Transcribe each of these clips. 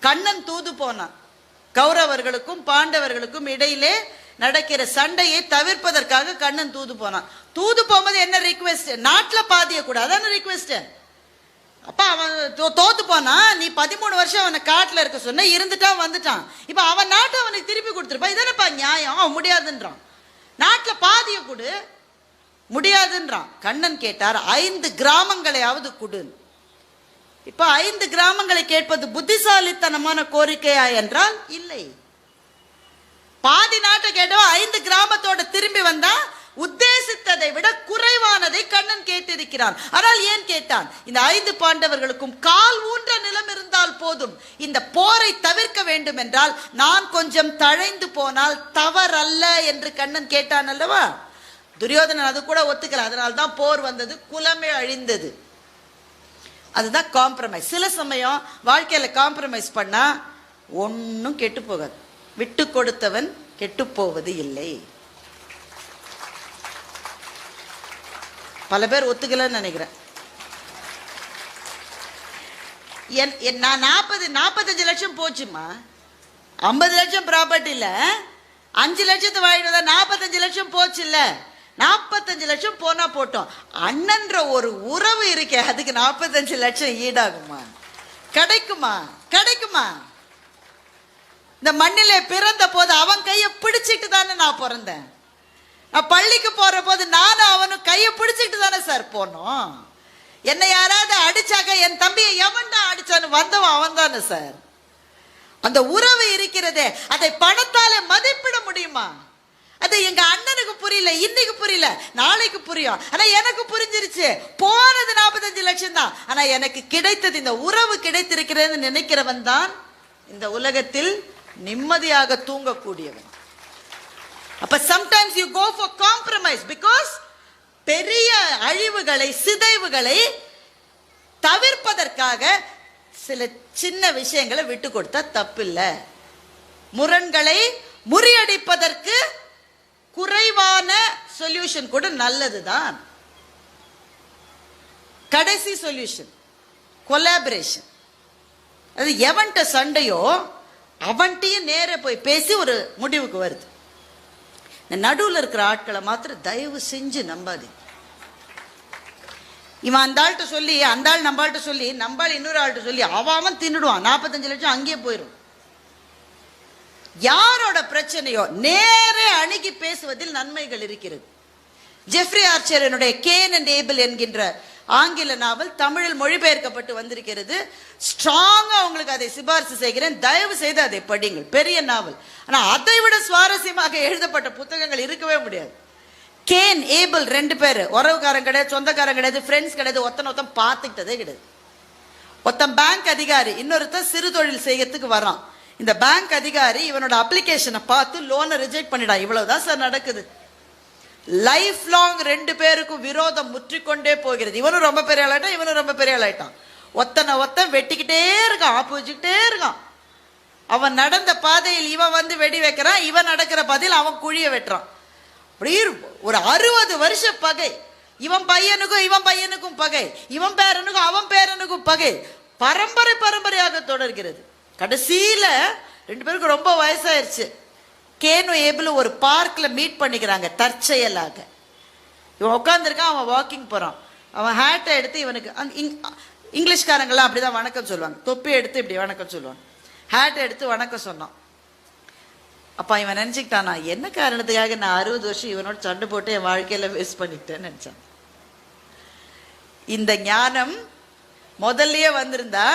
கண்ணன் தூது போனான். கௌரவர்களுக்கும் பாண்டவர்களுக்கும் இடையிலே நடக்கிற சண்டையை தவிர்ப்பதற்காக கண்ணன் தூது போனான். தூது போகும்போது என்ன ரிக்வெஸ்ட் நாட்டில் பாதிய கூடாது. அதான ரிக்வெஸ்ட் அப்ப அவன் தோ- தோத்து போனா நீ பதிமூணு வருஷம் அவனை காட்டுல இருக்க சொன்ன இருந்துட்டான் வந்துட்டான். இப்ப அவன் நாட்டை அவனுக்கு திருப்பி கொடுத்துருப்பா இதானப்பா நியாயம்? அவன் முடியாதுன்றான். நாட்டுல பாதிய கொடு. முடியாதுன்றான். கண்ணன் கேட்டார் ஐந்து கிராமங்களையாவது கொடுன்னு. இப்ப ஐந்து கிராமங்களை கேட்பது புத்திசாலித்தனமான கோரிக்கையா என்றால் இல்லை. பாதி நாட்டை கேட்டவன் ஐந்து கிராமத்தோட திரும்பி வந்தா உத்தேசித்ததை விட குறைவானதை கண்ணன் கேட்டிருக்கிறான். ஆனால் ஏன் கேட்டான்? இந்த ஐந்து பாண்டவர்களுக்கும் கால் ஊன்ற நிலம் இருந்தால் போதும். இந்த போரை தவிர்க்க வேண்டும் என்றால் நான் கொஞ்சம் தழைந்து போனால் தவறல்ல என்று கண்ணன் கேட்டான் அல்லவா? துரியோதனன் அது கூட ஒத்துக்கல. அதனால்தான் போர் வந்தது குலமே அழிந்தது. அதுதான் காம்ப்ரமைஸ் சில சமயம் வாழ்க்கையில் காம்ப்ரமைஸ் பண்ணா ஒன்றும் கெட்டு போகாது. விட்டு கொடுத்தவன் கெட்டு போவது இல்லை. பல பேர் ஒத்துக்கலன்னு நினைக்கிறேன். என் என் நான் நாற்பது நாற்பத்தஞ்சு லட்சம் போச்சுமா ஐம்பது லட்சம் ப்ராப்பர்ட்டியில் அஞ்சு லட்சத்தை வாங்கிட்டு வந்தா நாற்பத்தஞ்சு லட்சம் போச்சு இல்லை நாற்பத்தஞ்சு லட்சம் போனா போட்டோம். அண்ணன்ற ஒரு உறவு இருக்கே அதுக்கு நாற்பத்தஞ்சு லட்சம் ஈடாகுமா? கிடைக்குமா? கிடைக்குமா? இந்த மண்ணிலே பிறந்த போது அவன் கையை பிடிச்சிட்டு தானே நான் பிறந்தேன். நான் பள்ளிக்கு போற போது நானும் அவனும் கையை பிடிச்சிட்டு தானே சார் போனோம். என்னை யாராவது அடிச்சாக்க என் தம்பியை எவன் தான் அடிச்சான்னு வந்தவன் அவன் தானே சார். அந்த உறவு இருக்கிறதே அதை பணத்தாலே மதிப்பிட முடியுமா? அது எங்க அண்ணன் புரியல இன்னைக்கு புரியல நாளைக்கு புரியும். ஆனா எனக்கு புரிஞ்சிருச்சு. போனது நாற்பத்தஞ்சு லட்சம் தான். ஆனா எனக்கு கிடைத்தது இந்த உறவு கிடைத்திருக்கிறதுன்னு நினைக்கிறவன் தான் இந்த உலகத்தில் நிம்மதியாக தூங்கக்கூடியவன். அப்ப sometimes you go for compromise because பெரிய அழிவுகளை சிதைவுகளை தவிர்ப்பதற்காக சில சின்ன விஷயங்களை விட்டு கொடுத்தா தப்பில்லை. முரண்களை முறியடிப்பதற்கு குறைவான சொல்யூஷன் கூட நல்லதுதான். கடைசி சொல்யூஷன் கொலாபரேஷன் அது எவன்கிட்ட சண்டையோ அவன்கிட்டயும் நேரே போய் பேசி ஒரு முடிவுக்கு வருது. இந்த இருக்கிற ஆட்களை மாத்திரம் தயவு செஞ்சு நம்பாதீங்க. இவன் அந்த ஆள்கிட்ட சொல்லி அந்த ஆள் நம்ம ஆள்கிட்ட சொல்லி நம்ம ஆள் இன்னொரு ஆள்கிட்ட சொல்லி அவன் அவன் தின்னுடுவான். நாற்பத்தஞ்சு லட்சம் அங்கேயே போயிடும் யாரோட பிரச்சனையோ நேரே அணுகி பேசுவதில் நன்மைகள் இருக்கிறது. ஜெஃப்ரி ஆர்ச்சரனுடைய கேன் அண்ட் ஏபிள் என்கின்ற ஆங்கில நாவல் தமிழில் மொழிபெயர்க்கப்பட்டு வந்திருக்கிறது. ஸ்ட்ராங்கா உங்களுக்கு அதை சிபாரிசு செய்கிறேன். தயவு செய்து அதை படிங்கள் பெரிய நாவல். ஆனா அதை விட சுவாரஸ்யமாக எழுதப்பட்ட புத்தகங்கள் இருக்கவே முடியாது. கேன் ஏபிள் ரெண்டு பேர். உறவுக்காரன் கிடையாது சொந்தக்காரன் கிடையாது ஃப்ரெண்ட்ஸ் கிடையாது ஒத்தனை ஒருத்தன் பார்த்துக்கிட்டதே கிடையாது. ஒருத்தன் பேங்க் அதிகாரி இன்னொருத்தன் சிறு தொழில் செய்யறதுக்கு வரான். இந்த பேங்க் அதிகாரி இவனோட அப்ளிகேஷனை பார்த்து லோனை ரிஜெக்ட் பண்ணிடா. இவ்வளவுதான் சார் நடக்குது. லைஃப் லாங் ரெண்டு பேருக்கும் விரோதம் முற்றிக்கொண்டே போகிறது. இவனும் ரொம்ப பெரிய ஆளாயிட்டான் இவனும் ரொம்ப பெரிய ஆளாயிட்டான் ஒத்தனை ஒத்தன் வெட்டிக்கிட்டே இருக்கான் ஆப்பு இருக்கான். அவன் நடந்த பாதையில் இவன் வந்து வெடி வைக்கிறான் இவன் நடக்கிற பாதையில் அவன் குழிய வெட்டுறான். அப்படியே ஒரு அறுபது வருஷ பகை. இவன் பையனுக்கும் இவன் பையனுக்கும் பகை. இவன் பேரனுக்கும் அவன் பேரனுக்கும் பகை. பரம்பரை பரம்பரையாக தொடர்கிறது. கடைசியில் ரெண்டு பேருக்கும் ரொம்ப வயசாயிருச்சு. கேனு ஏபிள் ஒரு பார்க்கில் மீட் பண்ணிக்கிறாங்க தற்செயலாக. இவன் உட்காந்துருக்கான் அவன் வாக்கிங் போகிறான் அவன் ஹேட்டை எடுத்து இவனுக்கு அந் இங்- இங்கிலீஷ்காரங்களாம் அப்படிதான் வணக்கம் சொல்லுவாங்க. தொப்பி எடுத்து இப்படி வணக்கம் சொல்லுவாங்க. ஹேட்டை எடுத்து வணக்கம் சொன்னான். அப்பா இவன் நினச்சிக்கிட்டானா நான் என்ன காரணத்துக்காக நான் அறுபது வருஷம் இவனோட சண்டை போட்டு என் வாழ்க்கையில் வேஸ்ட் பண்ணிட்டேன்னு நினச்சான். இந்த ஞானம் முதல்லயே வந்திருந்தா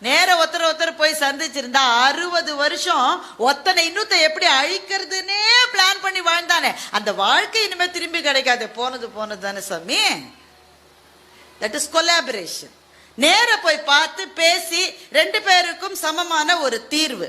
நேர ஒருத்தர் ஒருத்தர் போய் சந்திச்சிருந்தா அறுபது வருஷம் ஒத்தனை இன்னொத்த எப்படி அழிக்கிறதுனே பிளான் பண்ணி வாழ்ந்தானே. அந்த வாழ்க்கை இனிமே திரும்பி கிடைக்காது. போனது போனது தானே சாமி. தட் இஸ் கொலாபரேஷன் நேர போய் பார்த்து பேசி ரெண்டு பேருக்கும் சமமான ஒரு தீர்வு.